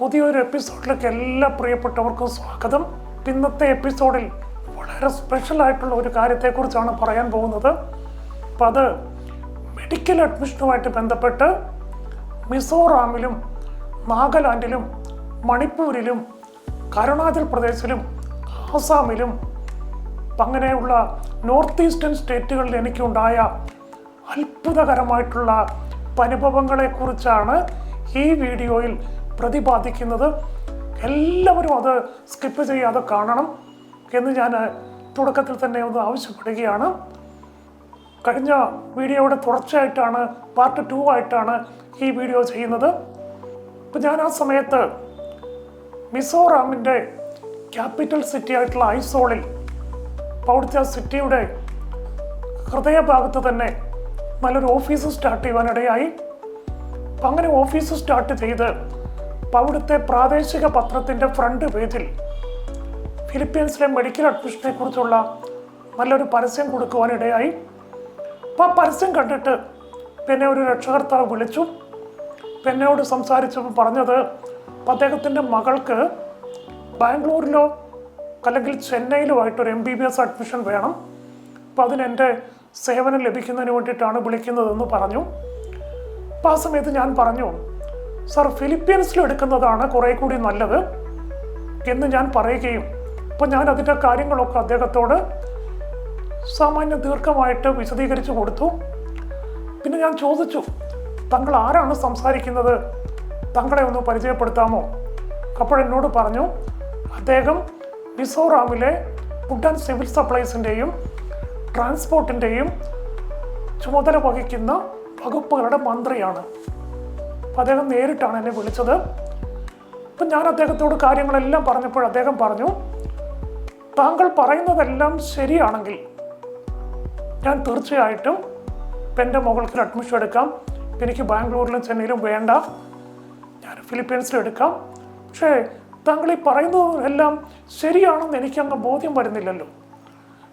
പുതിയൊരു എപ്പിസോഡിലേക്ക് എല്ലാ പ്രിയപ്പെട്ടവർക്കും സ്വാഗതം. ഇന്നത്തെ എപ്പിസോഡിൽ വളരെ സ്പെഷ്യൽ ആയിട്ടുള്ള ഒരു കാര്യത്തെക്കുറിച്ചാണ് പറയാൻ പോകുന്നത്. അപ്പം അത് മെഡിക്കൽ അഡ്മിഷനുമായിട്ട് ബന്ധപ്പെട്ട് മിസോറാമിലും നാഗാലാൻഡിലും മണിപ്പൂരിലും അരുണാചൽ പ്രദേശിലും ആസാമിലും അങ്ങനെയുള്ള നോർത്ത് ഈസ്റ്റേൺ സ്റ്റേറ്റുകളിൽ എനിക്കുണ്ടായ അത്ഭുതകരമായിട്ടുള്ള അനുഭവങ്ങളെക്കുറിച്ചാണ് ഈ വീഡിയോയിൽ പ്രതിപാദിക്കുന്നത് എല്ലാവരും അത് സ്കിപ്പ് ചെയ്യാതെ കാണണം എന്ന് ഞാൻ തുടക്കത്തിൽ തന്നെ ഒന്ന് ആവശ്യപ്പെടുകയാണ്. കഴിഞ്ഞ വീഡിയോയുടെ തുടർച്ചയായിട്ടാണ് പാർട്ട് ടു ആയിട്ടാണ് ഈ വീഡിയോ ചെയ്യുന്നത്. അപ്പം ഞാൻ ആ സമയത്ത് മിസോറാമിന്റെ ക്യാപിറ്റൽ സിറ്റി ആയിട്ടുള്ള ഐസോളിൽ അപ്പോൾ സിറ്റിയുടെ ഹൃദയഭാഗത്ത് തന്നെ നല്ലൊരു ഓഫീസ് സ്റ്റാർട്ട് ചെയ്യുവാനിടയായി. അപ്പം അങ്ങനെ ഓഫീസ് സ്റ്റാർട്ട് ചെയ്ത് അപ്പം അവിടുത്തെ പ്രാദേശിക പത്രത്തിന്റെ ഫ്രണ്ട് പേജിൽ ഫിലിപ്പീൻസിലെ മെഡിക്കൽ അഡ്മിഷനെ കുറിച്ചുള്ള നല്ലൊരു പരസ്യം കൊടുക്കുവാനിടയായി. അപ്പം ആ പരസ്യം കണ്ടിട്ട് പിന്നെ ഒരു രക്ഷകർത്താവ് വിളിച്ചു. പെന്നോട് സംസാരിച്ചപ്പോൾ പറഞ്ഞത് അദ്ദേഹത്തിന്റെ മകൾക്ക് ബാംഗ്ലൂരിലോ അല്ലെങ്കിൽ ചെന്നൈയിലോ ആയിട്ട് ഒരു M B B S admission വേണം. അപ്പോൾ അതിന് എന്റെ സേവനം ലഭിക്കുന്നതിന് വേണ്ടിയിട്ടാണ് വിളിക്കുന്നതെന്ന് പറഞ്ഞു. അപ്പോൾ ആ സമയത്ത് ഞാൻ പറഞ്ഞു സർ ഫിലിപ്പീൻസിൽ എടുക്കുന്നതാണ് കുറേ കൂടി നല്ലത് എന്ന് ഞാൻ പറയുകയും അപ്പം ഞാൻ അതിന്റെ കാര്യങ്ങളൊക്കെ അദ്ദേഹത്തോട് സാമാന്യ ദീർഘമായിട്ട് വിശദീകരിച്ചു കൊടുത്തു. പിന്നെ ഞാൻ ചോദിച്ചു തങ്ങൾ ആരാണ് സംസാരിക്കുന്നത്? തങ്ങളെ ഒന്ന് പരിചയപ്പെടുത്താമോ? അപ്പോഴെന്നോട് പറഞ്ഞു അദ്ദേഹം മിസോറാമിലെ ഫുഡ് ആൻഡ് സിവിൽ സപ്ലൈസിന്റെയും ട്രാൻസ്പോർട്ടിന്റെയും ചുമതല വഹിക്കുന്ന വകുപ്പുകളുടെ മന്ത്രിയാണ്. അപ്പം അദ്ദേഹം നേരിട്ടാണ് എന്നെ വിളിച്ചത്. അപ്പം ഞാൻ അദ്ദേഹത്തോട് കാര്യങ്ങളെല്ലാം പറഞ്ഞപ്പോൾ അദ്ദേഹം പറഞ്ഞു താങ്കൾ പറയുന്നതെല്ലാം ശരിയാണെങ്കിൽ ഞാൻ തീർച്ചയായിട്ടും എന്റെ മകൾക്ക് അഡ്മിഷൻ എടുക്കാം. എനിക്ക് ബാംഗ്ലൂരിലും ചെന്നൈയിലും വേണ്ട. ഞാൻ ഫിലിപ്പീൻസിലും എടുക്കാം. പക്ഷേ താങ്കൾ ഈ പറയുന്നതെല്ലാം ശരിയാണെന്ന് എനിക്കങ്ങ് ബോധ്യം വരുന്നില്ലല്ലോ.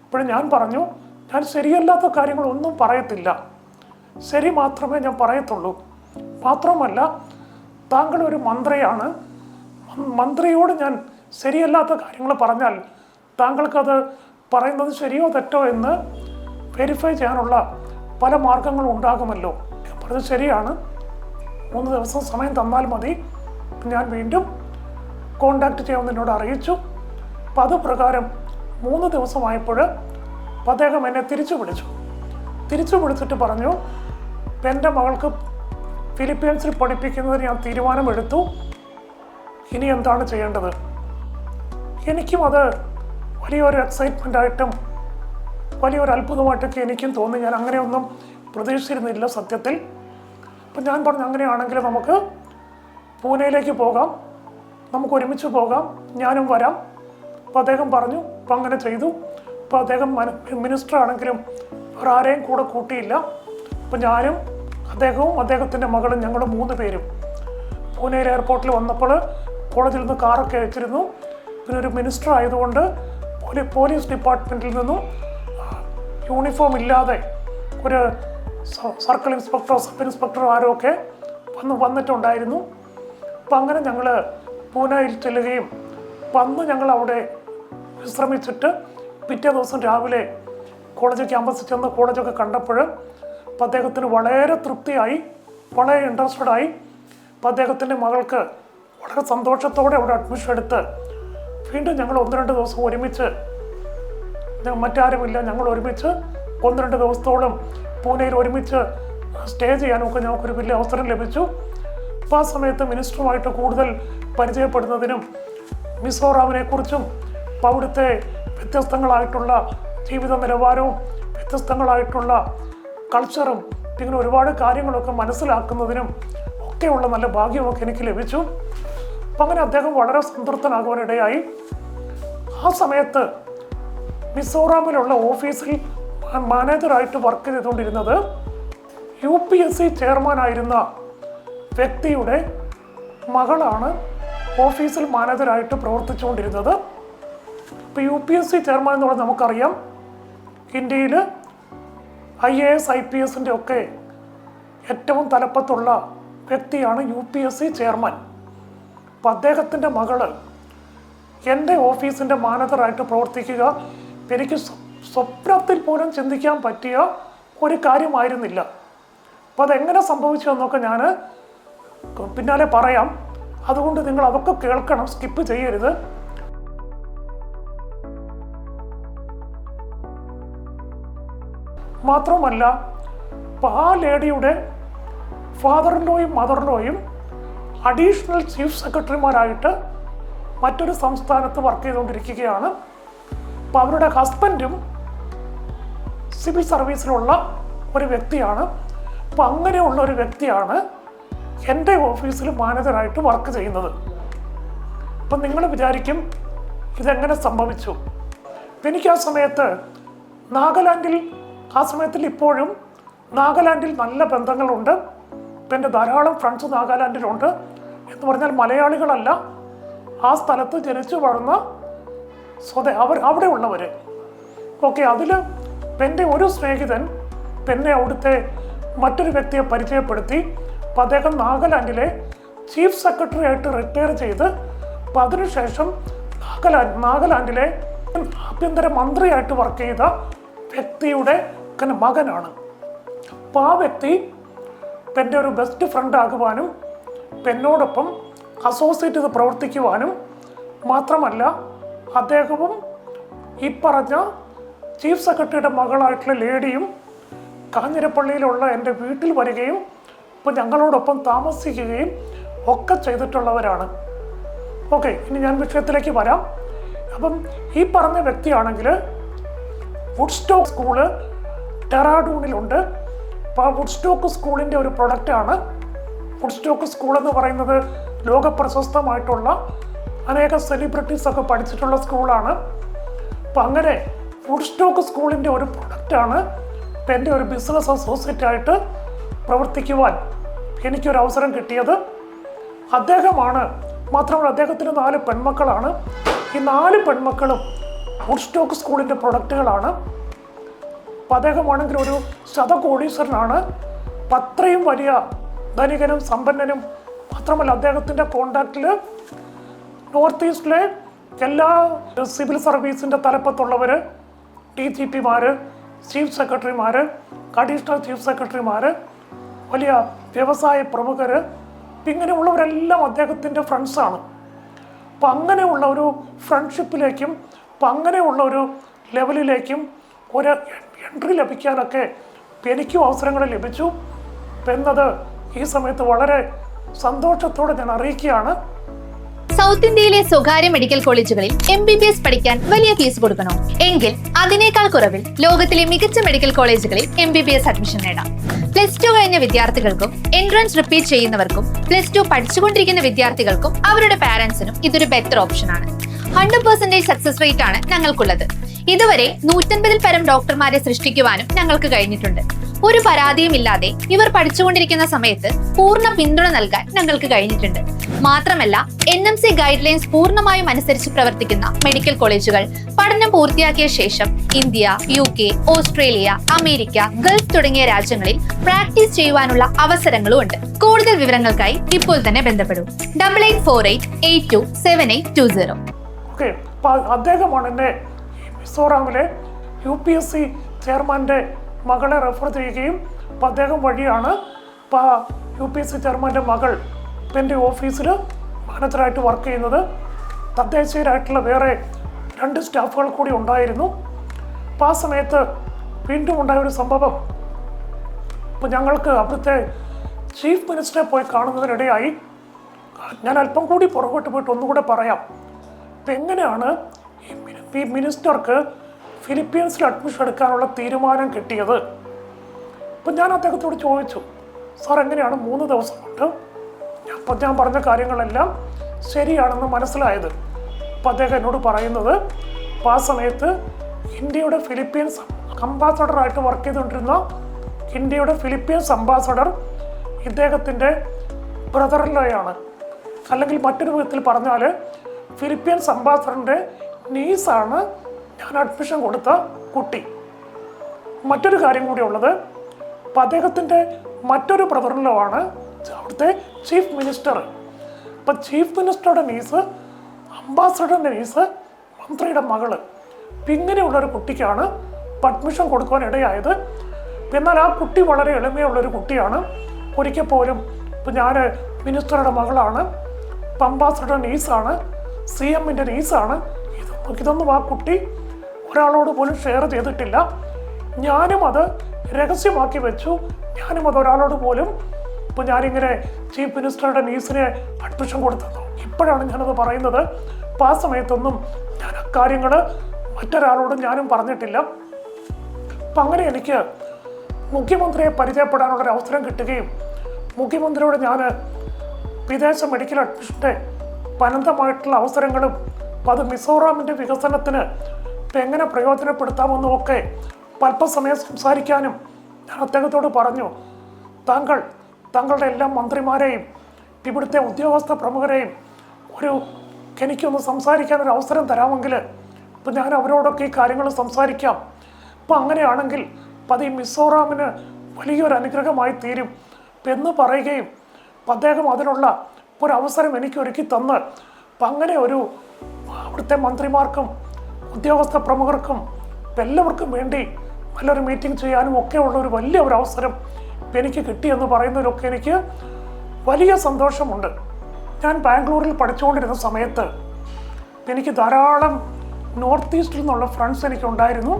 അപ്പോഴും ഞാൻ പറഞ്ഞു ഞാൻ ശരിയല്ലാത്ത കാര്യങ്ങളൊന്നും പറയത്തില്ല. ശരി മാത്രമേ ഞാൻ പറയത്തുള്ളൂ. മാത്രമല്ല താങ്കൾ ഒരു മന്ത്രിയാണ്. മന്ത്രിയോട് ഞാൻ ശരിയല്ലാത്ത കാര്യങ്ങൾ പറഞ്ഞാൽ താങ്കൾക്കത് പറയുന്നത് ശരിയോ തെറ്റോ എന്ന് വെരിഫൈ ചെയ്യാനുള്ള പല മാർഗങ്ങളും ഉണ്ടാകുമല്ലോ. ഞാൻ പറഞ്ഞത് ശരിയാണ്. മൂന്ന് ദിവസം സമയം തന്നാൽ മതി. ഞാൻ വീണ്ടും കോണ്ടാക്ട് ചെയ്യാമെന്ന് എന്നോട് അറിയിച്ചു. അപ്പം അത് പ്രകാരം മൂന്ന് ദിവസമായപ്പോൾ അദ്ദേഹം എന്നെ തിരിച്ചു വിളിച്ചു. തിരിച്ചു വിളിച്ചിട്ട് പറഞ്ഞു എന്റെ മകൾക്ക് ഫിലിപ്പീൻസിൽ പഠിപ്പിക്കുന്നതിന് ഞാൻ തീരുമാനമെടുത്തു. ഇനി എന്താണ് ചെയ്യേണ്ടത്? എനിക്കും അത് വലിയൊരു എക്സൈറ്റ്മെന്റ് ആയിട്ടും വലിയൊരു അത്ഭുതമായിട്ടൊക്കെ എനിക്കും തോന്നി. ഞാൻ അങ്ങനെയൊന്നും പ്രതീക്ഷിച്ചിരുന്നില്ല സത്യത്തിൽ. അപ്പം ഞാൻ പറഞ്ഞു അങ്ങനെയാണെങ്കിൽ നമുക്ക് പൂനെയിലേക്ക് പോകാം. നമുക്ക് ഒരുമിച്ച് പോകാം. ഞാനും വരാം. അപ്പോൾ അദ്ദേഹം പറഞ്ഞു അപ്പം അങ്ങനെ ചെയ്തു. അപ്പോൾ അദ്ദേഹം മിനിസ്റ്റർ ആണെങ്കിലും വേറെ ആരെയും കൂടെ കൂട്ടിയില്ല. അപ്പം ഞാനും അദ്ദേഹവും അദ്ദേഹത്തിന്റെ മകളും ഞങ്ങളും മൂന്ന് പേരും. പൂനെയിൽ എയർപോർട്ടിൽ വന്നപ്പോൾ കോളേജിൽ നിന്ന് കാറൊക്കെ അയച്ചിരുന്നു. പിന്നെ ഒരു മിനിസ്റ്റർ ആയതുകൊണ്ട് പോലീസ് ഡിപ്പാർട്ട്മെന്റിൽ നിന്നും യൂണിഫോം ഇല്ലാതെ ഒരു സർക്കിൾ ഇൻസ്പെക്ടറോ സബ് ഇൻസ്പെക്ടറോ ആരോ ഒക്കെ വന്ന് വന്നിട്ടുണ്ടായിരുന്നു. അപ്പം അങ്ങനെ ഞങ്ങൾ പൂനെയിൽ ചെല്ലുകയും വന്ന് ഞങ്ങൾ അവിടെ വിശ്രമിച്ചിട്ട് പിറ്റേ ദിവസം രാവിലെ കോളേജ് ക്യാമ്പസിൽ ചെന്ന് കോളേജൊക്കെ കണ്ടപ്പോൾ അപ്പം അദ്ദേഹത്തിന് വളരെ തൃപ്തിയായി വളരെ ഇൻട്രസ്റ്റഡ് ആയി. അപ്പം അദ്ദേഹത്തിന്റെ മകൾക്ക് വളരെ സന്തോഷത്തോടെ അവിടെ അഡ്മിഷൻ എടുത്ത് വീണ്ടും ഞങ്ങൾ ഒന്ന് രണ്ട് ദിവസം ഒരുമിച്ച് മറ്റാരുമില്ല ഞങ്ങൾ ഒരുമിച്ച് ഒന്ന് രണ്ട് ദിവസത്തോളം പൂനെയിൽ ഒരുമിച്ച് സ്റ്റേ ചെയ്യാനൊക്കെ ഞങ്ങൾക്കൊരു വലിയ അവസരം ലഭിച്ചു. അപ്പോൾ ആ സമയത്ത് മിനിസ്റ്ററുമായിട്ട് കൂടുതൽ പരിചയപ്പെടുന്നതിനും മിസോറാമിനെ കുറിച്ചും അപ്പോൾ അവിടുത്തെ വ്യത്യസ്തങ്ങളായിട്ടുള്ള ജീവിത നിലവാരവും വ്യത്യസ്തങ്ങളായിട്ടുള്ള കൾച്ചറും ഇങ്ങനെ ഒരുപാട് കാര്യങ്ങളൊക്കെ മനസ്സിലാക്കുന്നതിനും ഒക്കെയുള്ള നല്ല ഭാഗ്യമൊക്കെ എനിക്ക് ലഭിച്ചു. അപ്പം അങ്ങനെ അദ്ദേഹം വളരെ സംതൃപ്തനാകുവാനിടയായി. ആ സമയത്ത് മിസോറാമിലുള്ള ഓഫീസിൽ മാനേജറായിട്ട് വർക്ക് ചെയ്തുകൊണ്ടിരുന്നത് യു പി എസ് സി ചെയർമാനായിരുന്ന വ്യക്തിയുടെ മകളാണ് ഓഫീസിൽ മാനേജറായിട്ട് പ്രവർത്തിച്ചുകൊണ്ടിരുന്നത്. ഇപ്പോൾ U P S C chairman എന്നുള്ളത് നമുക്കറിയാം. ഇന്ത്യയിൽ I A S I P എസിന്റെ ഒക്കെ ഏറ്റവും തലപ്പത്തുള്ള വ്യക്തിയാണ് U P S C chairman. അപ്പം അദ്ദേഹത്തിന്റെ മകൾ എന്റെ ഓഫീസിന്റെ മാനേജറായിട്ട് പ്രവർത്തിക്കുക എനിക്ക് സ്വ- സ്വപ്നത്തിൽ പോലും ചിന്തിക്കാൻ പറ്റിയ ഒരു കാര്യമായിരുന്നില്ല. അപ്പം അതെങ്ങനെ സംഭവിച്ചു എന്നൊക്കെ ഞാൻ പിന്നാലെ പറയാം. അതുകൊണ്ട് നിങ്ങൾ അതൊക്കെ കേൾക്കണം സ്കിപ്പ് ചെയ്യരുത്. മാത്രമല്ല ആ ലേഡിയുടെ ഫാദറിനോയും മദറിനോയും അഡീഷണൽ ചീഫ് സെക്രട്ടറിമാരായിട്ട് മറ്റൊരു സംസ്ഥാനത്ത് വർക്ക് ചെയ്തുകൊണ്ടിരിക്കുകയാണ്. അപ്പോൾ അവരുടെ ഹസ്ബൻഡും സിവിൽ സർവീസിലുള്ള ഒരു വ്യക്തിയാണ്. അപ്പം അങ്ങനെയുള്ള ഒരു വ്യക്തിയാണ് എന്റെ ഓഫീസിൽ മാനേജറായിട്ട് വർക്ക് ചെയ്യുന്നത്. അപ്പം നിങ്ങൾ വിചാരിക്കും ഇതെങ്ങനെ സംഭവിച്ചു? എനിക്ക് ആ സമയത്ത് നാഗാലാൻഡിൽ ആ സമയത്തിൽ ഇപ്പോഴും നാഗാലാൻഡിൽ നല്ല ബന്ധങ്ങളുണ്ട്. എന്റെ ധാരാളം ഫ്രണ്ട്സ് നാഗാലാൻഡിലുണ്ട്. എന്ന് പറഞ്ഞാൽ മലയാളികളല്ല ആ സ്ഥലത്ത് ജനിച്ചു വളർന്ന സ്വത അവർ അവിടെ ഉള്ളവർ. ഓക്കെ അതിൽ എന്റെ ഒരു സ്നേഹിതൻ എന്നെ അവിടുത്തെ മറ്റൊരു വ്യക്തിയെ പരിചയപ്പെടുത്തി. അപ്പം അദ്ദേഹം നാഗാലാൻഡിലെ ചീഫ് സെക്രട്ടറി ആയിട്ട് റിട്ടയർ ചെയ്ത് അപ്പം അതിനുശേഷം നാഗാലാൻഡ് നാഗാലാൻഡിലെ ആഭ്യന്തര മന്ത്രിയായിട്ട് വർക്ക് ചെയ്ത വ്യക്തിയുടെ ഒക്കെ മകനാണ്. അപ്പോൾ ആ വ്യക്തി എന്റെ ഒരു ബെസ്റ്റ് ഫ്രണ്ട് ആകുവാനും പെന്നോടൊപ്പം അസോസിയേറ്റ് ചെയ്ത് പ്രവർത്തിക്കുവാനും മാത്രമല്ല അദ്ദേഹവും ഈ പറഞ്ഞ ചീഫ് സെക്രട്ടറിയുടെ മകളായിട്ടുള്ള ലേഡിയും കാഞ്ഞിരപ്പള്ളിയിലുള്ള എന്റെ വീട്ടിൽ വരികയും ഇപ്പം ഞങ്ങളോടൊപ്പം താമസിക്കുകയും ഒക്കെ ചെയ്തിട്ടുള്ളവരാണ്. ഓക്കെ ഇനി ഞാൻ വിഷയത്തിലേക്ക് വരാം. അപ്പം ഈ പറഞ്ഞ വ്യക്തിയാണെങ്കിൽ വുഡ് സ്റ്റോക്ക് സ്കൂൾ ടെറാഡൂണിലുണ്ട് അപ്പോൾ ആ വുഡ്സ്റ്റോക്ക് സ്കൂളിന്റെ ഒരു പ്രൊഡക്റ്റാണ്. വുഡ്സ്റ്റോക്ക് സ്കൂൾ എന്ന് പറയുന്നത് ലോക പ്രശസ്തമായിട്ടുള്ള അനേകം സെലിബ്രിറ്റീസൊക്കെ പഠിച്ചിട്ടുള്ള സ്കൂളാണ്. അപ്പം അങ്ങനെ വുഡ്സ്റ്റോക്ക് സ്കൂളിന്റെ ഒരു പ്രൊഡക്റ്റാണ്. ഇപ്പം എന്റെ ഒരു ബിസിനസ് അസോസിയേറ്റ് ആയിട്ട് പ്രവർത്തിക്കുവാൻ എനിക്കൊരു അവസരം കിട്ടിയത്. അദ്ദേഹമാണ്. മാത്രമല്ല അദ്ദേഹത്തിന് നാല് പെൺമക്കളാണ്. ഈ നാല് പെൺമക്കളും വുഡ്സ്റ്റോക്ക് സ്കൂളിന്റെ പ്രൊഡക്റ്റുകളാണ്. അപ്പം അദ്ദേഹമാണെങ്കിൽ ഒരു ശതകോടീശ്വരനാണ്. അത്രയും വലിയ ധനികനും സമ്പന്നനും മാത്രമല്ല അദ്ദേഹത്തിന്റെ കോണ്ടാക്റ്റിൽ നോർത്ത് ഈസ്റ്റിലെ എല്ലാ സിവിൽ സർവീസിന്റെ തലപ്പത്തുള്ളവർ ഡി ജി പിമാർ ചീഫ് സെക്രട്ടറിമാർ അഡീഷണൽ ചീഫ് സെക്രട്ടറിമാർ വലിയ വ്യവസായ പ്രമുഖർ ഇങ്ങനെയുള്ളവരെല്ലാം അദ്ദേഹത്തിന്റെ ഫ്രണ്ട്സാണ് അപ്പം അങ്ങനെയുള്ള ഒരു ഫ്രണ്ട്ഷിപ്പിലേക്കും അപ്പം അങ്ങനെയുള്ള ഒരു ലെവലിലേക്കും ഒരു എൻട്രി ലഭിക്കാനൊക്കെ എനിക്കും അവസരങ്ങൾ ലഭിച്ചു. എന്നത് ഈ സമയത്ത് വളരെ സന്തോഷത്തോടെ ഞാൻ അറിയിക്കുകയാണ്. സൗത്ത് ഇന്ത്യയിലെ സ്വകാര്യ മെഡിക്കൽ കോളേജുകളിൽ എം ബി ബി എസ് പഠിക്കാൻ വലിയ ഫീസ് കൊടുക്കണോ? എങ്കിൽ അതിനേക്കാൾ കുറവിൽ ലോകത്തിലെ മികച്ച മെഡിക്കൽ കോളേജുകളിൽ M B B S admission നേടാം. പ്ലസ് ടു കഴിഞ്ഞ വിദ്യാർത്ഥികൾക്കും എൻട്രൻസ് റിപ്പീറ്റ് ചെയ്യുന്നവർക്കും പ്ലസ് ടു പഠിച്ചുകൊണ്ടിരിക്കുന്ന വിദ്യാർത്ഥികൾക്കും അവരുടെ പാരന്റ്സിനും ഇതൊരു ബെറ്റർ ഓപ്ഷൻ ആണ്. ഹൺഡ്രഡ് പെർസെന്റേജ് സക്സസ് റേറ്റ് ആണ് ഞങ്ങൾക്കുള്ളത്. ഇതുവരെ നൂറ്റൻപതിൽ പരം ഡോക്ടർമാരെ സൃഷ്ടിക്കുവാനും ഞങ്ങൾക്ക് കഴിഞ്ഞിട്ടുണ്ട്. ഒരു പരാതിയും ഇല്ലാതെ ഇവർ പഠിച്ചുകൊണ്ടിരിക്കുന്ന സമയത്ത് പൂർണ പിന്തുണ നൽകാൻ ഞങ്ങൾക്ക് കഴിഞ്ഞിട്ടുണ്ട്. മാത്രമല്ല N M C guide lines പൂർണമായും അനുസരിച്ച് പ്രവർത്തിക്കുന്ന മെഡിക്കൽ കോളേജുകൾ പഠനം പൂർത്തിയാക്കിയ ശേഷം India U K Australia America Gulf തുടങ്ങിയ രാജ്യങ്ങളിൽ പ്രാക്ടീസ് ചെയ്യുവാനുള്ള അവസരങ്ങളും ഉണ്ട്. കൂടുതൽ വിവരങ്ങൾക്കായി ഇപ്പോൾ തന്നെ ബന്ധപ്പെടൂ. Double eight four eight eight two seven eight two zero അദ്ദേഹമാണ് എന്നെ മിസോറാമിലെ യു പി എസ് സി ചെയർമാന്റെ മകളെ റെഫർ ചെയ്യുകയും അപ്പോൾ അദ്ദേഹം വഴിയാണ് ഇപ്പോൾ യു പി എസ് സി ചെയർമാന്റെ മകൾ ഇപ്പം ഓഫീസിൽ മാനേജറായിട്ട് വർക്ക് ചെയ്യുന്നത്. തദ്ദേശീയരായിട്ടുള്ള വേറെ രണ്ട് സ്റ്റാഫുകൾ കൂടി ഉണ്ടായിരുന്നു. അപ്പോൾ ആ സമയത്ത് വീണ്ടും ഉണ്ടായ ഒരു സംഭവം. ഇപ്പോൾ ഞങ്ങൾക്ക് അവിടുത്തെ ചീഫ് മിനിസ്റ്ററെ പോയി കാണുന്നതിനിടയായി. ഞാൻ അല്പം കൂടി പുറകോട്ട് പോയിട്ട് ഒന്നുകൂടെ പറയാം. അപ്പം എങ്ങനെയാണ് ഈ മിനിസ്റ്റർക്ക് ഫിലിപ്പീൻസിൽ അഡ്മിഷൻ എടുക്കാനുള്ള തീരുമാനം കിട്ടിയത്. അപ്പം ഞാൻ അദ്ദേഹത്തോട് ചോദിച്ചു സാർ എങ്ങനെയാണ് മൂന്ന് ദിവസം കൊണ്ട്? അപ്പം ഞാൻ പറഞ്ഞ കാര്യങ്ങളെല്ലാം ശരിയാണെന്ന് മനസ്സിലായത്. അപ്പം അദ്ദേഹം എന്നോട് പറയുന്നത് അപ്പം ആ സമയത്ത് ഇന്ത്യയുടെ ഫിലിപ്പീൻസ് അംബാസഡറായിട്ട് വർക്ക് ചെയ്തുകൊണ്ടിരുന്ന ഇന്ത്യയുടെ ഫിലിപ്പീൻസ് അംബാസഡർ ഇദ്ദേഹത്തിന്റെ ബ്രദറിലെയാണ് അല്ലെങ്കിൽ മറ്റൊരു വിധത്തിൽ പറഞ്ഞാൽ ഫിലിപ്പീൻസ് അംബാസഡറിന്റെ നീസാണ് ഞാൻ അഡ്മിഷൻ കൊടുത്ത കുട്ടി. മറ്റൊരു കാര്യം കൂടി ഉള്ളത് അപ്പം അദ്ദേഹത്തിന്റെ മറ്റൊരു പ്രവർത്തനമാണ് അവിടുത്തെ ചീഫ് മിനിസ്റ്റർ ഇപ്പം ചീഫ് മിനിസ്റ്ററുടെ നീസ് അംബാസഡറുടെ നീസ് മന്ത്രിയുടെ മകൾ. ഇങ്ങനെയുള്ളൊരു കുട്ടിക്കാണ് അഡ്മിഷൻ കൊടുക്കുവാൻ ഇടയായത്. എന്നാൽ ആ കുട്ടി വളരെ എളിമയുള്ളൊരു കുട്ടിയാണ്. ഒരിക്കൽ പോലും ഇപ്പം ഞാൻ മിനിസ്റ്ററുടെ മകളാണ്. അംബാസഡറുടെ നീസാണ് സി എമ്മിന്റെ നീസാണ് ഇതൊന്നും ആ കുട്ടി ഒരാളോട് പോലും ഷെയർ ചെയ്തിട്ടില്ല. ഞാനും അത് രഹസ്യമാക്കി വെച്ചു. ഞാനും അത് ഒരാളോട് പോലും ഇപ്പം ഞാനിങ്ങനെ ചീഫ് മിനിസ്റ്ററുടെ നീസിന് അഡ്മിഷൻ കൊടുത്തത്? ഇപ്പോഴാണ് ഞാനത് പറയുന്നത്. അപ്പം ആ സമയത്തൊന്നും ഞാൻ അക്കാര്യങ്ങൾ മറ്റൊരാളോടും ഞാനും പറഞ്ഞിട്ടില്ല. അപ്പം അങ്ങനെ എനിക്ക് മുഖ്യമന്ത്രിയെ പരിചയപ്പെടാനുള്ളൊരു അവസരം കിട്ടുകയും മുഖ്യമന്ത്രിയോട് ഞാൻ വിദേശ മെഡിക്കൽ അഡ്മിഷന്റെ അനന്തമായിട്ടുള്ള അവസരങ്ങളും അപ്പം അത് മിസോറാമിന്റെ വികസനത്തിന് എങ്ങനെ പ്രയോജനപ്പെടുത്താമെന്നും ഒക്കെ അല്പസമയം സംസാരിക്കാനും ഞാൻ അദ്ദേഹത്തോട് പറഞ്ഞു താങ്കൾ താങ്കളുടെ എല്ലാ മന്ത്രിമാരെയും ഇവിടുത്തെ ഉദ്യോഗസ്ഥ പ്രമുഖരെയും ഒരു എനിക്കൊന്ന് സംസാരിക്കാൻ ഒരു അവസരം തരാമെങ്കിൽ ഇപ്പം ഞാൻ അവരോടൊക്കെ ഈ കാര്യങ്ങൾ സംസാരിക്കാം. അപ്പം അങ്ങനെയാണെങ്കിൽ അത് ഈ മിസോറാമിന് വലിയൊരു അനുഗ്രഹമായി തീരും എന്ന് പറയുകയും അദ്ദേഹം അതിനുള്ള ഒരു അവസരം എനിക്ക് ഒരുക്കി തന്ന് അങ്ങനെ ഒരു അവിടുത്തെ മന്ത്രിമാർക്കും ഉദ്യോഗസ്ഥ പ്രമുഖർക്കും എല്ലാവർക്കും വേണ്ടി നല്ലൊരു മീറ്റിംഗ് ചെയ്യാനും ഒക്കെ ഉള്ള ഒരു വലിയ ഒരു അവസരം എനിക്ക് കിട്ടിയെന്ന് പറയുന്നതിലൊക്കെ എനിക്ക് വലിയ സന്തോഷമുണ്ട്. ഞാൻ ബാംഗ്ലൂരിൽ പഠിച്ചുകൊണ്ടിരുന്ന സമയത്ത് എനിക്ക് ധാരാളം നോർത്ത് ഈസ്റ്റിൽ നിന്നുള്ള ഫ്രണ്ട്സ് എനിക്കുണ്ടായിരുന്നു.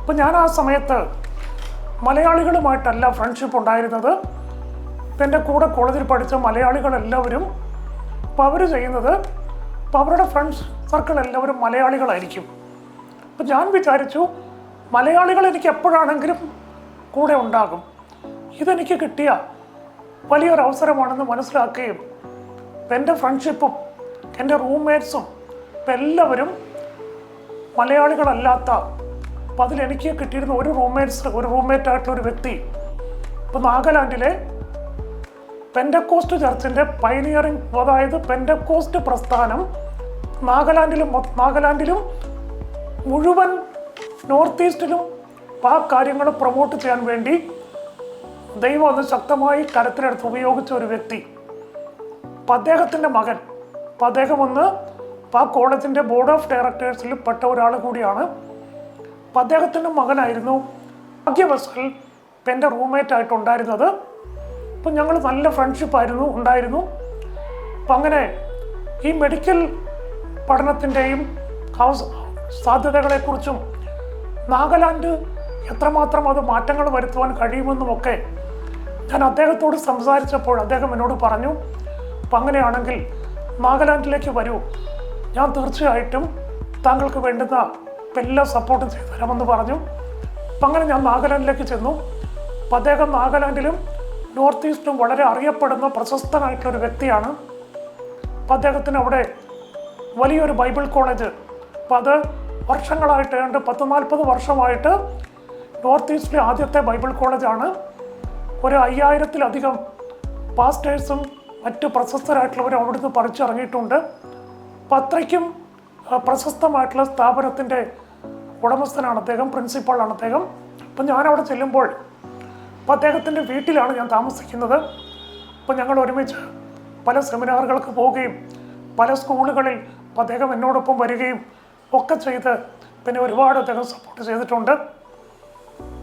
അപ്പം ഞാൻ ആ സമയത്ത് മലയാളികളുമായിട്ടല്ല ഫ്രണ്ട്ഷിപ്പ് ഉണ്ടായിരുന്നത്. എന്റെ കൂടെ കോളേജിൽ പഠിച്ച മലയാളികളെല്ലാവരും അപ്പോൾ അവർ ചെയ്യുന്നത് അപ്പം അവരുടെ ഫ്രണ്ട്സ് സർക്കിൾ എല്ലാവരും മലയാളികളായിരിക്കും. അപ്പം ഞാൻ വിചാരിച്ചു മലയാളികൾ എനിക്ക് എപ്പോഴാണെങ്കിലും കൂടെ ഉണ്ടാകും. ഇതെനിക്ക് കിട്ടിയ വലിയൊരു അവസരമാണെന്ന് മനസ്സിലാക്കുകയും എന്റെ ഫ്രണ്ട്ഷിപ്പും എന്റെ റൂംമേറ്റ്സും ഇപ്പം എല്ലാവരും മലയാളികളല്ലാത്ത അപ്പം അതിലെനിക്ക് കിട്ടിയിരുന്ന ഒരു റൂംമേറ്റ്സ് ഒരു റൂംമേറ്റ് ആയിട്ടുള്ള ഒരു വ്യക്തി ഇപ്പം നാഗാലാൻഡിലെ പെൻഡക്കോസ്റ്റ് ചർച്ചിന്റെ പൈനിയറിംഗ് അതായത് പെൻഡക്കോസ്റ്റ് പ്രസ്ഥാനം നാഗാലാൻഡിലും നാഗാലാൻഡിലും മുഴുവൻ നോർത്ത് ഈസ്റ്റിലും ആ കാര്യങ്ങൾ പ്രൊമോട്ട് ചെയ്യാൻ വേണ്ടി ദൈവം അത് ശക്തമായി കരത്തിലെടുത്ത് ഉപയോഗിച്ച ഒരു വ്യക്തി. അപ്പം അദ്ദേഹത്തിന്റെ മകൻ. അപ്പം അദ്ദേഹം ഒന്ന് ആ കോളേജിന്റെ ബോർഡ് ഓഫ് ഡയറക്ടേഴ്സിൽ പെട്ട ഒരാൾ കൂടിയാണ്. അപ്പം അദ്ദേഹത്തിന്റെ മകനായിരുന്നു ഭാഗ്യവശാൽ എന്റെ റൂംമേറ്റ് ആയിട്ട് ഉണ്ടായിരുന്നത് അപ്പം ഞങ്ങൾ നല്ല ഫ്രണ്ട്ഷിപ്പായിരുന്നു ഉണ്ടായിരുന്നു. അപ്പം അങ്ങനെ ഈ മെഡിക്കൽ പഠനത്തിന്റെയും സാധ്യതകളെക്കുറിച്ചും നാഗാലാൻഡ് എത്രമാത്രം അത് മാറ്റങ്ങൾ വരുത്തുവാൻ കഴിയുമെന്നുമൊക്കെ ഞാൻ അദ്ദേഹത്തോട് സംസാരിച്ചപ്പോൾ അദ്ദേഹം എന്നോട് പറഞ്ഞു അപ്പം അങ്ങനെയാണെങ്കിൽ നാഗാലാൻഡിലേക്ക് വരൂ. ഞാൻ തീർച്ചയായിട്ടും താങ്കൾക്ക് വേണ്ടുന്ന എല്ലാ സപ്പോർട്ടും ചെയ്തു തരാമെന്ന് പറഞ്ഞു. അപ്പം അങ്ങനെ ഞാൻ നാഗാലാൻഡിലേക്ക് ചെന്നു. അപ്പം അദ്ദേഹം നാഗാലാൻഡിലും നോർത്ത് ഈസ്റ്റും വളരെ അറിയപ്പെടുന്ന പ്രശസ്തനായിട്ടുള്ള ഒരു വ്യക്തിയാണ്. അപ്പം അദ്ദേഹത്തിന് അവിടെ വലിയൊരു ബൈബിൾ കോളേജ്. അപ്പം അത് വർഷങ്ങളായിട്ട് ഏതാണ്ട് പത്ത് നാൽപ്പത് വർഷമായിട്ട് നോർത്ത് ഈസ്റ്റിലെ ആദ്യത്തെ ബൈബിൾ കോളേജാണ്. ഒരു അയ്യായിരത്തിലധികം പാസ്റ്റേഴ്സും മറ്റ് പ്രശസ്തരായിട്ടുള്ളവരും അവിടുന്ന് പറിച്ചിറങ്ങിയിട്ടുണ്ട്. അപ്പം അത്രയ്ക്കും പ്രശസ്തമായിട്ടുള്ള സ്ഥാപനത്തിന്റെ ഉടമസ്ഥനാണ് അദ്ദേഹം പ്രിൻസിപ്പാളാണ് അദ്ദേഹം. അപ്പം ഞാനവിടെ ചെല്ലുമ്പോൾ അപ്പം അദ്ദേഹത്തിന്റെ വീട്ടിലാണ് ഞാൻ താമസിക്കുന്നത്. അപ്പോൾ ഞങ്ങൾ ഒരുമിച്ച് പല സെമിനാറുകൾക്ക് പോവുകയും പല സ്കൂളുകളിൽ അദ്ദേഹം എന്നോടൊപ്പം വരികയും ഒക്കെ ചെയ്ത് പിന്നെ ഒരുപാട് അദ്ദേഹം സപ്പോർട്ട് ചെയ്തിട്ടുണ്ട്.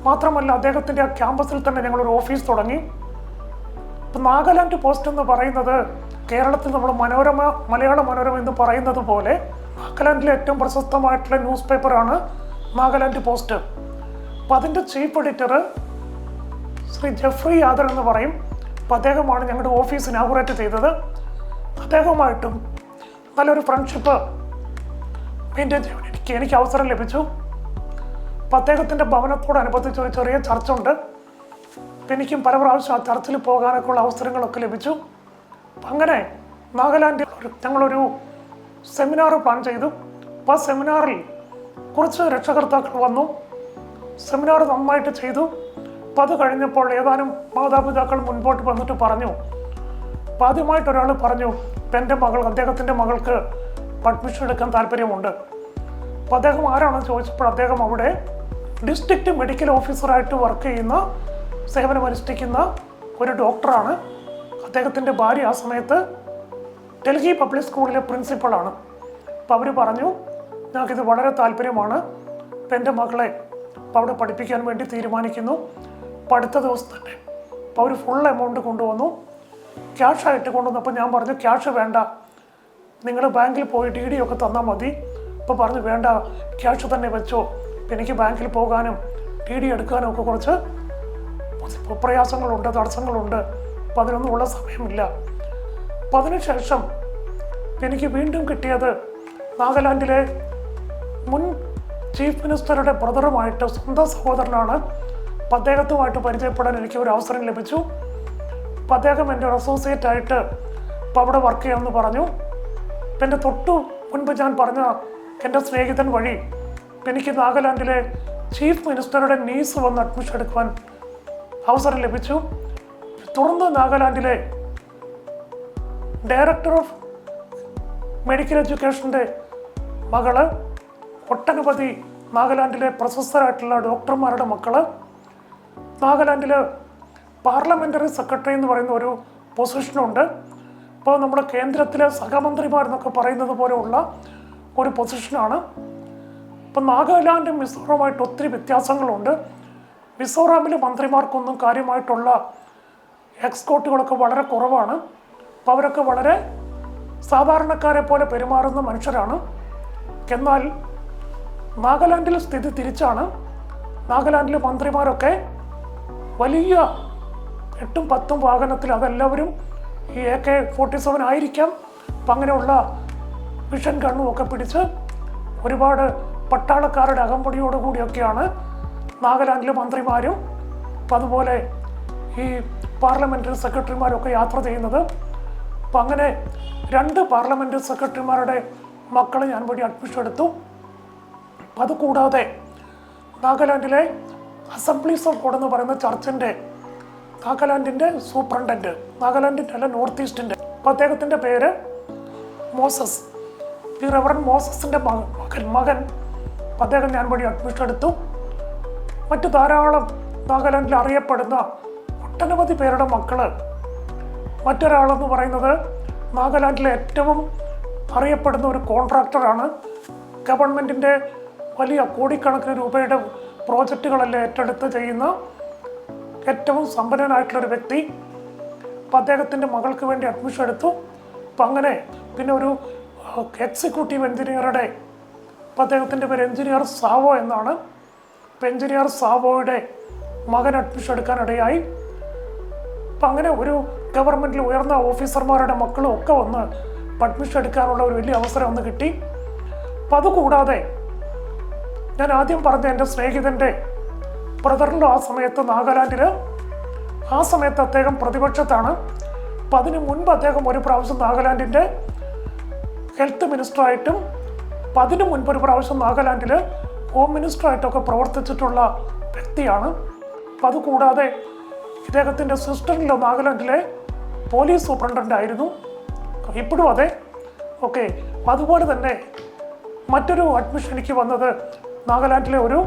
മാത്രമല്ല അദ്ദേഹത്തിന്റെ ആ ക്യാമ്പസിൽ തന്നെ ഞങ്ങളൊരു ഓഫീസ് തുടങ്ങി. ഇപ്പം നാഗാലാൻഡ് പോസ്റ്റ് എന്ന് പറയുന്നത് കേരളത്തിൽ നമ്മൾ മനോരമ മലയാള മനോരമ എന്ന് പറയുന്നത് പോലെ നാഗാലാൻഡിലെ ഏറ്റവും പ്രശസ്തമായിട്ടുള്ള ന്യൂസ് പേപ്പറാണ് നാഗാലാൻഡ് പോസ്റ്റ്. അപ്പം അതിന്റെ ചീഫ് എഡിറ്റർ ശ്രീ ജെഫ്രി യാദർ എന്ന് പറയും. അപ്പം അദ്ദേഹമാണ് ഞങ്ങളുടെ ഓഫീസ് ഇനാഗുറേറ്റ് ചെയ്തത്. അദ്ദേഹവുമായിട്ടും നല്ലൊരു ഫ്രണ്ട്ഷിപ്പ് മെയിന്റെയിൻ ചെയ്യാൻ എനിക്ക് എനിക്ക് അവസരം ലഭിച്ചു. അപ്പം അദ്ദേഹത്തിന്റെ ഭവനത്തോടനുബന്ധിച്ച് ഒരു ചെറിയ ചർച്ചുണ്ട്. എനിക്കും പല പ്രാവശ്യം ആ ചർച്ചിൽ പോകാനൊക്കെ ഉള്ള അവസരങ്ങളൊക്കെ ലഭിച്ചു. അങ്ങനെ നാഗാലാൻഡിൽ ഞങ്ങളൊരു സെമിനാർ പ്ലാൻ ചെയ്തു. അപ്പോൾ ആ സെമിനാറിൽ കുറച്ച് രക്ഷകർത്താക്കൾ വന്നു. സെമിനാർ നന്നായിട്ട് ചെയ്തു. അപ്പം അത് കഴിഞ്ഞപ്പോൾ ഏതാനും മാതാപിതാക്കൾ മുൻപോട്ട് വന്നിട്ട് പറഞ്ഞു. അപ്പം ആദ്യമായിട്ട് ഒരാൾ പറഞ്ഞു ഇപ്പം എന്റെ മകൾ അദ്ദേഹത്തിന്റെ മകൾക്ക് അഡ്മിഷൻ എടുക്കാൻ താല്പര്യമുണ്ട്. അപ്പോൾ അദ്ദേഹം ആരാണെന്ന് ചോദിച്ചപ്പോൾ അദ്ദേഹം അവിടെ ഡിസ്ട്രിക്റ്റ് മെഡിക്കൽ ഓഫീസറായിട്ട് വർക്ക് ചെയ്യുന്ന സേവനമനുഷ്ഠിക്കുന്ന ഒരു ഡോക്ടറാണ് അദ്ദേഹത്തിന്റെ ഭാര്യ ആ സമയത്ത് ഡൽഹി പബ്ലിക് സ്കൂളിലെ പ്രിൻസിപ്പളാണ് അപ്പോൾ അവർ പറഞ്ഞു ഞങ്ങൾക്കിത് വളരെ താല്പര്യമാണ്. അപ്പം എന്റെ മകളെ അപ്പോൾ അവിടെ പഠിപ്പിക്കാൻ വേണ്ടി തീരുമാനിക്കുന്നു. അപ്പോൾ അടുത്ത ദിവസം തന്നെ. അപ്പോൾ അവർ ഫുൾ എമൗണ്ട് കൊണ്ടുവന്നു. ക്യാഷായിട്ട് കൊണ്ടുവന്നപ്പോൾ ഞാൻ പറഞ്ഞു ക്യാഷ് വേണ്ട. നിങ്ങൾ ബാങ്കിൽ പോയി ഡി ഡി ഒക്കെ തന്നാൽ മതി. ഇപ്പോൾ പറഞ്ഞു വേണ്ട. ക്യാഷ് തന്നെ വെച്ചോ. എനിക്ക് ബാങ്കിൽ പോകാനും ഡി ഡി എടുക്കാനും ഒക്കെ കുറച്ച് പ്രയാസങ്ങളുണ്ട് തടസ്സങ്ങളുണ്ട്. അപ്പം അതിനൊന്നും ഉള്ള സമയമില്ല. അപ്പം അതിനുശേഷം എനിക്ക് വീണ്ടും കിട്ടിയത് നാഗാലാൻഡിലെ മുൻ ചീഫ് മിനിസ്റ്ററുടെ ബ്രദറുമായിട്ട് സ്വന്തം സഹോദരനാണ് അപ്പം അദ്ദേഹത്തുമായിട്ട് പരിചയപ്പെടാൻ എനിക്ക് ഒരു അവസരം ലഭിച്ചു. അപ്പം അദ്ദേഹം എന്റെ ഒരു അസോസിയേറ്റ് ആയിട്ട് ഇപ്പം അവിടെ വർക്ക് ചെയ്യാമെന്ന് പറഞ്ഞു. അപ്പം എന്റെ തൊട്ടു മുൻപ് ഞാൻ പറഞ്ഞ എന്റെ സ്നേഹിതൻ വഴി എനിക്ക് നാഗാലാൻഡിലെ ചീഫ് മിനിസ്റ്ററുടെ നീസ് വന്ന് അഡ്മിഷൻ എടുക്കുവാൻ അവസരം ലഭിച്ചു. തുടർന്ന് നാഗാലാൻഡിലെ ഡയറക്ടർ ഓഫ് മെഡിക്കൽ എഡ്യൂക്കേഷന്റെ മകൾ ഒട്ടനവധി നാഗാലാൻഡിലെ പ്രശസ്തരായിട്ടുള്ള ഡോക്ടർമാരുടെ മക്കൾ നാഗാലാൻഡിൽ പാർലമെന്ററി സെക്രട്ടറി എന്ന് പറയുന്ന ഒരു പൊസിഷനുണ്ട് ഇപ്പോൾ നമ്മുടെ കേന്ദ്രത്തിലെ സഹമന്ത്രിമാരെന്നൊക്കെ പറയുന്നത് പോലെയുള്ള ഒരു പൊസിഷനാണ് ഇപ്പം നാഗാലാൻഡും മിസോറാമായിട്ട് ഒത്തിരി വ്യത്യാസങ്ങളുണ്ട്. മിസോറാമിലെ മന്ത്രിമാർക്കൊന്നും കാര്യമായിട്ടുള്ള എക്സ്കോട്ടുകളൊക്കെ വളരെ കുറവാണ്. അപ്പോൾ അവരൊക്കെ വളരെ സാധാരണക്കാരെ പോലെ പെരുമാറുന്ന മനുഷ്യരാണ്. എന്നാൽ നാഗാലാൻഡിൽ സ്ഥിതി തിരിച്ചാണ്. നാഗാലാൻഡിലെ മന്ത്രിമാരൊക്കെ വലിയ എട്ടും പത്തും വാഹനത്തിൽ അതെല്ലാവരും ഈ എ കെ ഫോർട്ടി സെവൻ ആയിരിക്കാം. അപ്പം അങ്ങനെയുള്ള വിഷൻ കണ്ണും ഒക്കെ പിടിച്ച് ഒരുപാട് പട്ടാളക്കാരുടെ അകമ്പടിയോടുകൂടിയൊക്കെയാണ് നാഗാലാൻഡിലെ മന്ത്രിമാരും അപ്പം അതുപോലെ ഈ പാർലമെന്ററി സെക്രട്ടറിമാരൊക്കെ യാത്ര ചെയ്യുന്നത്. അപ്പം അങ്ങനെ രണ്ട് പാർലമെന്ററി സെക്രട്ടറിമാരുടെ മക്കളെ ഞാൻ വഴി അഡ്മിഷൻ എടുത്തു. അതുകൂടാതെ നാഗാലാൻഡിലെ അസംബ്ലീസ് ഓഫ് ഗോഡ് എന്ന് പറയുന്ന ചർച്ചിന്റെ നാഗാലാൻഡിന്റെ സൂപ്രണ്ടന്റ് നാഗാലാൻഡിന്റെ അല്ല നോർത്ത് ഈസ്റ്റിന്റെ അപ്പോൾ അദ്ദേഹത്തിന്റെ പേര് മോസസ്. ഈ റവറൻ മോസസിന്റെ മകൻ മകൻ അദ്ദേഹം ഞാൻ വഴി അഡ്മിഷൻ എടുത്തു. മറ്റു ധാരാളം നാഗാലാൻഡിൽ അറിയപ്പെടുന്ന ഒട്ടനവധി പേരുടെ മക്കൾ. മറ്റൊരാളെന്ന് പറയുന്നത് നാഗാലാൻഡിലെ ഏറ്റവും അറിയപ്പെടുന്ന ഒരു കോൺട്രാക്ടറാണ് ഗവൺമെന്റിന്റെ വലിയ കോടിക്കണക്കിന് രൂപയുടെ പ്രോജക്റ്റുകളെല്ലാം ഏറ്റെടുത്ത് ചെയ്യുന്ന ഏറ്റവും സമ്പന്നനായിട്ടുള്ളൊരു വ്യക്തി. അപ്പം അദ്ദേഹത്തിന്റെ മകൾക്ക് വേണ്ടി അഡ്മിഷൻ എടുത്തു. അപ്പം അങ്ങനെ പിന്നെ ഒരു എക്സിക്യൂട്ടീവ് എഞ്ചിനീയറുടെ അപ്പം അദ്ദേഹത്തിന്റെ പേര് എഞ്ചിനീയർ സാവോ എന്നാണ്. അപ്പം എഞ്ചിനീയർ സാവോയുടെ മകൻ അഡ്മിഷൻ എടുക്കാനിടയായി. അപ്പം അങ്ങനെ ഒരു ഗവൺമെന്റിൽ ഉയർന്ന ഓഫീസർമാരുടെ മക്കളും ഒക്കെ വന്ന് അഡ്മിഷൻ എടുക്കാനുള്ള ഒരു വലിയ അവസരം ഒന്ന് കിട്ടി. അപ്പം അതുകൂടാതെ ഞാൻ ആദ്യം പറഞ്ഞ എന്റെ സ്നേഹിതന്റെ ബ്രദറിന്റെ ആ സമയത്ത് നാഗാലാൻഡിൽ ആ സമയത്ത് അദ്ദേഹം പ്രതിപക്ഷത്താണ്. അപ്പം അതിന് മുൻപ് അദ്ദേഹം ഒരു പ്രാവശ്യം നാഗാലാൻഡിന്റെ ഹെൽത്ത് മിനിസ്റ്ററായിട്ടും അപ്പം അതിന് മുൻപ് ഒരു പ്രാവശ്യം നാഗാലാൻഡിൽ ഹോം മിനിസ്റ്ററായിട്ടൊക്കെ പ്രവർത്തിച്ചിട്ടുള്ള വ്യക്തിയാണ്. അപ്പം അതുകൂടാതെ ഇദ്ദേഹത്തിന്റെ സിസ്റ്ററിലോ നാഗാലാൻഡിലെ പോലീസ് സൂപ്രണ്ടന്റ് ആയിരുന്നു ഇപ്പോഴും അതെ. ഓക്കെ. അതുപോലെ തന്നെ മറ്റൊരു അഡ്മിഷൻ എനിക്ക് വന്നത് നാഗാലാൻഡിലെ ഒരു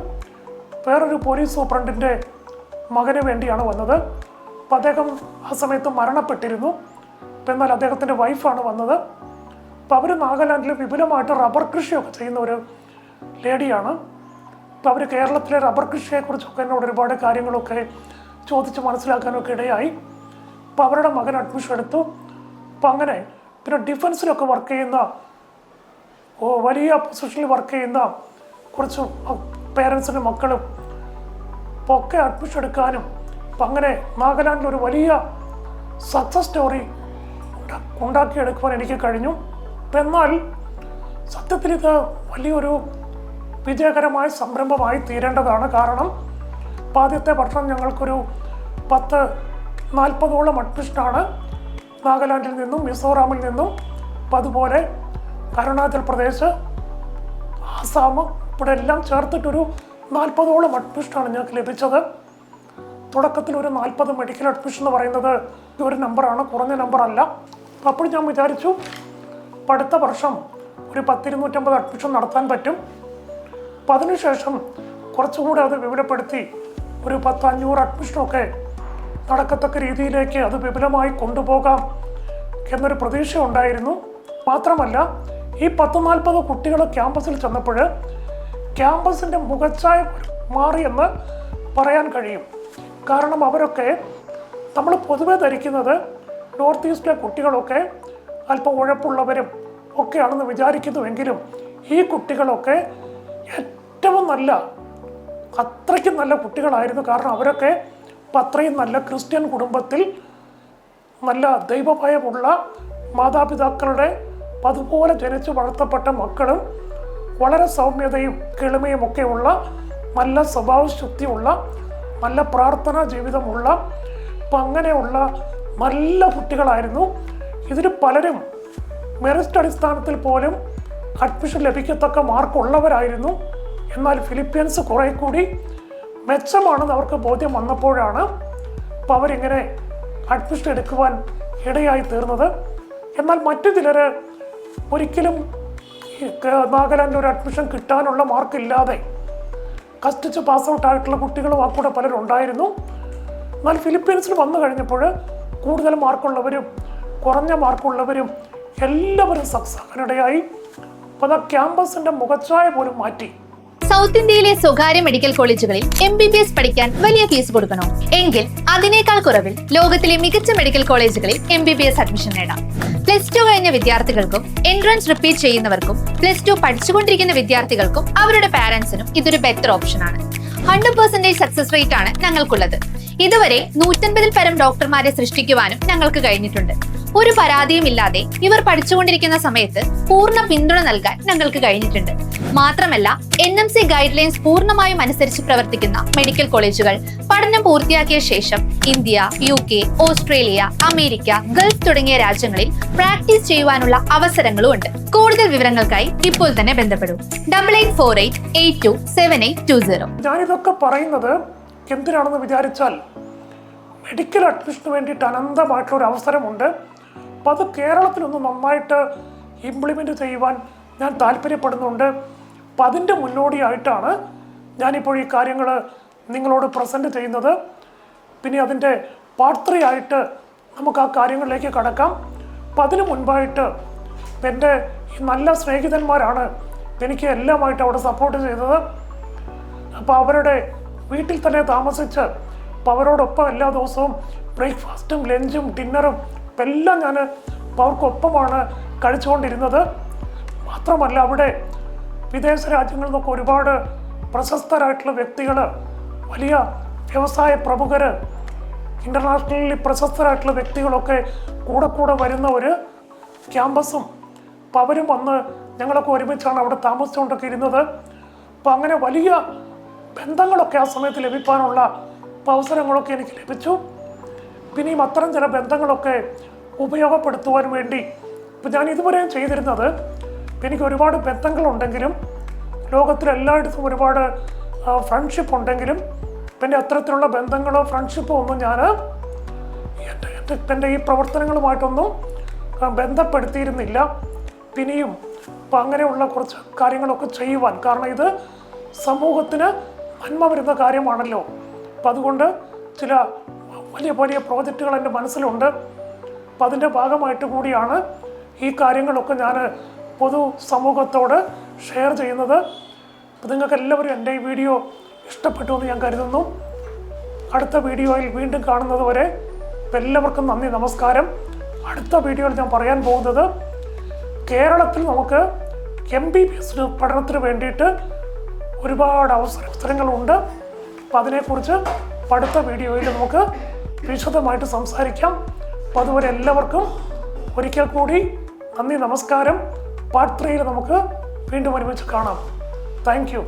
വേറൊരു പോലീസ് സൂപ്രണ്ടിന്റെ മകന് വേണ്ടിയാണ് വന്നത്. അപ്പം അദ്ദേഹം ആ സമയത്ത് മരണപ്പെട്ടിരുന്നു. അപ്പം എന്നാൽ അദ്ദേഹത്തിന്റെ വൈഫാണ് വന്നത്. അപ്പം അവർ നാഗാലാൻഡിൽ വിപുലമായിട്ട് റബ്ബർ കൃഷിയൊക്കെ ചെയ്യുന്ന ഒരു ലേഡിയാണ്. അപ്പോൾ അവർ കേരളത്തിലെ റബ്ബർ കൃഷിയെക്കുറിച്ചൊക്കെ എന്നോട് ഒരുപാട് കാര്യങ്ങളൊക്കെ ചോദിച്ച് മനസ്സിലാക്കാനൊക്കെ ഇടയായി. അപ്പോൾ അവരുടെ മകൻ അഡ്മിഷൻ എടുത്തു. അപ്പം അങ്ങനെ പിന്നെ ഡിഫൻസിലൊക്കെ വർക്ക് ചെയ്യുന്ന വലിയ പൊസിഷനിൽ വർക്ക് ചെയ്യുന്ന കുറച്ച് പേരൻസിന്റെ മക്കളും ഒക്കെ അഡ്മിഷൻ എടുക്കാനും അപ്പം അങ്ങനെ നാഗാലാൻഡിൽ ഒരു വലിയ സക്സസ് സ്റ്റോറി ഉണ്ടാ- ഉണ്ടാക്കിയെടുക്കുവാൻ എനിക്ക് കഴിഞ്ഞു. എന്നാൽ സത്യത്തിൽ ഇത് വലിയൊരു വിജയകരമായ സംരംഭമായി തീരേണ്ടതാണ് കാരണം ഇപ്പം ആദ്യത്തെ വർഷം ഞങ്ങൾക്കൊരു പത്ത് നാൽപ്പതോളം അഡ്മിഷനാണ് നാഗാലാൻഡിൽ നിന്നും മിസോറാമിൽ നിന്നും അതുപോലെ അരുണാചൽ പ്രദേശ് ആസാം ഇവിടെ എല്ലാം ചേർത്തിട്ടൊരു നാൽപ്പതോളം അഡ്മിഷനാണ് ഞങ്ങൾക്ക് ലഭിച്ചത്. തുടക്കത്തിൽ ഒരു നാൽപ്പത് മെഡിക്കൽ അഡ്മിഷൻ എന്ന് പറയുന്നത് ഒരു നമ്പറാണ് കുറഞ്ഞ നമ്പറല്ല. അപ്പോൾ ഞാൻ വിചാരിച്ചു അടുത്ത വർഷം ഒരു പത്തിരുന്നൂറ്റമ്പത് അഡ്മിഷൻ നടത്താൻ പറ്റും. അപ്പം അതിനുശേഷം കുറച്ചുകൂടെ അത് വിപുലപ്പെടുത്തി ഒരു പത്ത് അഞ്ഞൂറ് അഡ്മിഷനൊക്കെ നടക്കത്തക്ക രീതിയിലേക്ക് അത് വിപുലമായി കൊണ്ടുപോകാം എന്നൊരു പ്രതീക്ഷ ഉണ്ടായിരുന്നു മാത്രമല്ല ഈ പത്ത് നാൽപ്പത് കുട്ടികൾ ക്യാമ്പസിൽ ചെന്നപ്പോൾ ക്യാമ്പസിന്റെ മുഖച്ഛായ മാറിയെന്ന് പറയാൻ കഴിയും. കാരണം അവരൊക്കെ നമ്മൾ പൊതുവെ ധരിക്കുന്നത് നോർത്ത് ഈസ്റ്റിലെ കുട്ടികളൊക്കെ അല്പം ഉഴപ്പുള്ളവരും ഒക്കെയാണെന്ന് വിചാരിക്കുന്നുവെങ്കിലും ഈ കുട്ടികളൊക്കെ ഏറ്റവും നല്ല അത്രയ്ക്കും നല്ല കുട്ടികളായിരുന്നു. കാരണം അവരൊക്കെ അത്രയും നല്ല ക്രിസ്ത്യൻ കുടുംബത്തിൽ നല്ല ദൈവഭയമുള്ള മാതാപിതാക്കളുടെ അതുപോലെ ജനിച്ചു വളർത്തപ്പെട്ട മക്കളും വളരെ സൗമ്യതയും കിളിമയും ഒക്കെയുള്ള നല്ല സ്വഭാവ സ്വഭാവശുദ്ധിയുള്ള നല്ല പ്രാർത്ഥനാ ജീവിതമുള്ള അപ്പം അങ്ങനെയുള്ള നല്ല കുട്ടികളായിരുന്നു. ഇതിൽ പലരും മെറിറ്റ് അടിസ്ഥാനത്തിൽ പോലും അഡ്മിഷൻ ലഭിക്കത്തക്ക മാർക്കുള്ളവരായിരുന്നു എന്നാൽ ഫിലിപ്പീൻസ് കുറേ കൂടി മെച്ചമാണെന്ന് അവർക്ക് ബോധ്യം വന്നപ്പോഴാണ് അപ്പോൾ അവരിങ്ങനെ അഡ്മിഷൻ എടുക്കുവാൻ ഇടയായി തീർന്നത്. എന്നാൽ മറ്റു ചിലർ ഒരിക്കലും നാഗാലാൻഡിൽ ഒരു അഡ്മിഷൻ കിട്ടാനുള്ള മാർക്കില്ലാതെ കഷ്ടിച്ച് പാസ് ഔട്ട് ആയിട്ടുള്ള കുട്ടികളും ആ കൂടെ പലരും ഉണ്ടായിരുന്നു. എന്നാൽ ഫിലിപ്പീൻസിൽ വന്നു കഴിഞ്ഞപ്പോൾ കൂടുതൽ മാർക്കുള്ളവരും കുറഞ്ഞ മാർക്കുള്ളവരും എല്ലാവരും സക്സസ് ആകാനിടയായി അപ്പോൾ ആ ക്യാമ്പസിന്റെ മുഖച്ഛായ പോലും മാറ്റി. സൗത്ത് ഇന്ത്യയിലെ സ്വകാര്യ മെഡിക്കൽ കോളേജുകളിൽ എം ബി ബി എസ് പഠിക്കാൻ വലിയ ഫീസ് കൊടുക്കണോ. എങ്കിൽ അതിനേക്കാൾ കുറവിൽ ലോകത്തിലെ മികച്ച മെഡിക്കൽ കോളേജുകളിൽ M B B S admission നേടാം. പ്ലസ് ടു കഴിഞ്ഞ വിദ്യാർത്ഥികൾക്കും എൻട്രൻസ് റിപ്പീറ്റ് ചെയ്യുന്നവർക്കും പ്ലസ് ടു പഠിച്ചുകൊണ്ടിരിക്കുന്ന വിദ്യാർത്ഥികൾക്കും അവരുടെ പാരന്റ്സിനും ഇതൊരു ബെറ്റർ ഓപ്ഷൻ ആണ്. ഹൺഡ്രഡ് പെർസെന്റേജ് സക്സസ് റേറ്റ് ആണ് ഞങ്ങൾക്കുള്ളത്. ഇതുവരെ നൂറ്റൻപതിൽ പരം ഡോക്ടർമാരെ സൃഷ്ടിക്കുവാനും ഞങ്ങൾക്ക് കഴിഞ്ഞിട്ടുണ്ട്. ഒരു പരാതിയും ഇല്ലാതെ ഇവർ പഠിച്ചുകൊണ്ടിരിക്കുന്ന സമയത്ത് പൂർണ പിന്തുണ നൽകാൻ ഞങ്ങൾക്ക് കഴിഞ്ഞിട്ടുണ്ട്. മാത്രമല്ല N M C guide lines പൂർണമായും അനുസരിച്ച് പ്രവർത്തിക്കുന്ന മെഡിക്കൽ കോളേജുകൾ പഠനം പൂർത്തിയാക്കിയ ശേഷം India U K Australia America Gulf തുടങ്ങിയ രാജ്യങ്ങളിൽ പ്രാക്ടീസ് ചെയ്യുവാനുള്ള അവസരങ്ങളും ഉണ്ട്. കൂടുതൽ വിവരങ്ങൾക്കായി ഇപ്പോൾ തന്നെ ബന്ധപ്പെടൂ. Double eight four eight eight two seven eight two zero ഞാനിതൊക്കെ പറയുന്നത് എന്തിനാണെന്ന് വിചാരിച്ചാൽ മെഡിക്കൽ അഡ്മിഷന് വേണ്ടിയിട്ട് അനന്തമായിട്ടുള്ള ഒരു അവസരമുണ്ട്. അപ്പോൾ അത് കേരളത്തിലൊന്ന് നന്നായിട്ട് ഇംപ്ലിമെന്റ് ചെയ്യുവാൻ ഞാൻ താല്പര്യപ്പെടുന്നുണ്ട്. അപ്പം അതിന്റെ മുന്നോടിയായിട്ടാണ് ഞാനിപ്പോൾ ഈ കാര്യങ്ങൾ നിങ്ങളോട് പ്രസന്റ് ചെയ്യുന്നത്. പിന്നെ അതിന്റെ പാർട്ട് ത്രീ ആയിട്ട് നമുക്ക് ആ കാര്യങ്ങളിലേക്ക് കടക്കാം. അപ്പം അതിനു മുൻപായിട്ട് എന്റെ നല്ല സ്നേഹിതന്മാരാണ് എനിക്ക് എല്ലാമായിട്ട് അവിടെ സപ്പോർട്ട് ചെയ്തത്. അപ്പോൾ അവരുടെ വീട്ടിൽ തന്നെ താമസിച്ച് അപ്പോൾ അവരോടൊപ്പം എല്ലാ ദിവസവും ബ്രേക്ക്ഫാസ്റ്റും ലഞ്ചും ഡിന്നറും ഇപ്പം എല്ലാം ഞാൻ അവർക്കൊപ്പമാണ് കഴിച്ചുകൊണ്ടിരുന്നത്. മാത്രമല്ല അവിടെ വിദേശ രാജ്യങ്ങളിൽ നിന്നൊക്കെ ഒരുപാട് പ്രശസ്തരായിട്ടുള്ള വ്യക്തികൾ വലിയ വ്യവസായ പ്രമുഖർ ഇന്റർനാഷണലി പ്രശസ്തരായിട്ടുള്ള വ്യക്തികളൊക്കെ കൂടെ കൂടെ വരുന്ന ഒരു ക്യാമ്പസും അപ്പോൾ അവരും വന്ന് ഞങ്ങളൊക്കെ ഒരുമിച്ചാണ് അവിടെ താമസിച്ചുകൊണ്ടൊക്കെ ഇരുന്നത്. അപ്പോൾ അങ്ങനെ വലിയ ബന്ധങ്ങളൊക്കെ ആ സമയത്ത് ലഭിക്കാനുള്ള അവസരങ്ങളൊക്കെ എനിക്ക് ലഭിച്ചു. പിന്നെയും അത്തരം ചില ബന്ധങ്ങളൊക്കെ ഉപയോഗപ്പെടുത്തുവാൻ വേണ്ടി ഇപ്പം ഞാൻ ഇതുവരെ ചെയ്തിരുന്നത് എനിക്ക് ഒരുപാട് ബന്ധങ്ങളുണ്ടെങ്കിലും ലോകത്തിലെല്ലായിടത്തും ഒരുപാട് ഫ്രണ്ട്ഷിപ്പ് ഉണ്ടെങ്കിലും പിന്നെ അത്തരത്തിലുള്ള ബന്ധങ്ങളോ ഫ്രണ്ട്ഷിപ്പോ ഒന്നും ഞാൻ എന്റെ എന്റെ എന്റെ ഈ പ്രവർത്തനങ്ങളുമായിട്ടൊന്നും ബന്ധപ്പെടുത്തിയിരുന്നില്ല. പിന്നെയും അപ്പം അങ്ങനെയുള്ള കുറച്ച് കാര്യങ്ങളൊക്കെ ചെയ്യുവാൻ. കാരണം ഇത് സമൂഹത്തിന് നന്മ വരുന്ന കാര്യമാണല്ലോ. അപ്പം അതുകൊണ്ട് ചില വലിയ വലിയ പ്രോജക്റ്റുകൾ എന്റെ മനസ്സിലുണ്ട്. അപ്പം അതിന്റെ ഭാഗമായിട്ട് കൂടിയാണ് ഈ കാര്യങ്ങളൊക്കെ ഞാൻ പൊതു സമൂഹത്തോട് ഷെയർ ചെയ്യുന്നത്. അപ്പം നിങ്ങൾക്ക് എല്ലാവരും എന്റെ ഈ വീഡിയോ ഇഷ്ടപ്പെട്ടു എന്ന് ഞാൻ കരുതുന്നു. അടുത്ത വീഡിയോയിൽ വീണ്ടും കാണുന്നത് വരെ എല്ലാവർക്കും നന്ദി നമസ്കാരം. അടുത്ത വീഡിയോയിൽ ഞാൻ പറയാൻ പോകുന്നത് കേരളത്തിൽ നമുക്ക് എം ബി ബി എസ് പഠനത്തിന് വേണ്ടിയിട്ട് ഒരുപാട് അവസര അവസരങ്ങളുണ്ട് അപ്പം അതിനെക്കുറിച്ച് അടുത്ത വീഡിയോയിൽ നമുക്ക് വിശദമായിട്ട് സംസാരിക്കാം. അപ്പോൾ അതുവരെ എല്ലാവർക്കും ഒരിക്കൽ കൂടി നന്ദി നമസ്കാരം. പാർട്ട് ത്രീയിൽ നമുക്ക് വീണ്ടും ഒരുമിച്ച് കാണാം. Thank you.